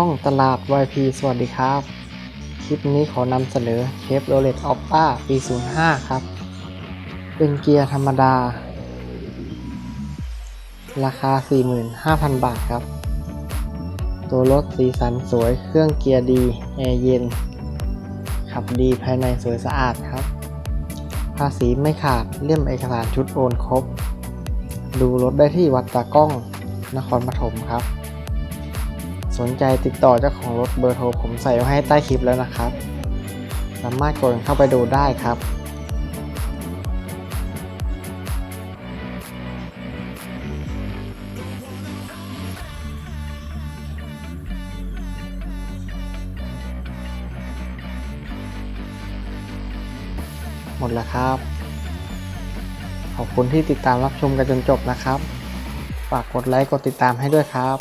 ช่องตลาด YP สวัสดีครับ คลิปนี้ขอนำเสนอเชฟโรเลตออปป้าปี 05 ครับ เป็นเกียร์ธรรมดา ราคา 45,000 บาทครับ ตัวรถสีสันสวยเครื่องเกียร์ดี แอร์เย็น ขับดีภายในสวยสะอาดครับ ภาษีไม่ขาดเล่มเอกสารชุดโอนครบ ดูรถได้ที่วัดตากล้องนครปฐมครับ สนใจติดต่อเจ้าของรถเบอร์โทรผมใส่ไว้ให้ใต้คลิปแล้วนะครับ สามารถกดเข้าไปดูได้ครับ หมดแล้วครับ ขอบคุณที่ติดตามรับชมกันจนจบนะครับ ฝากกดไลค์กดติดตามให้ด้วยครับ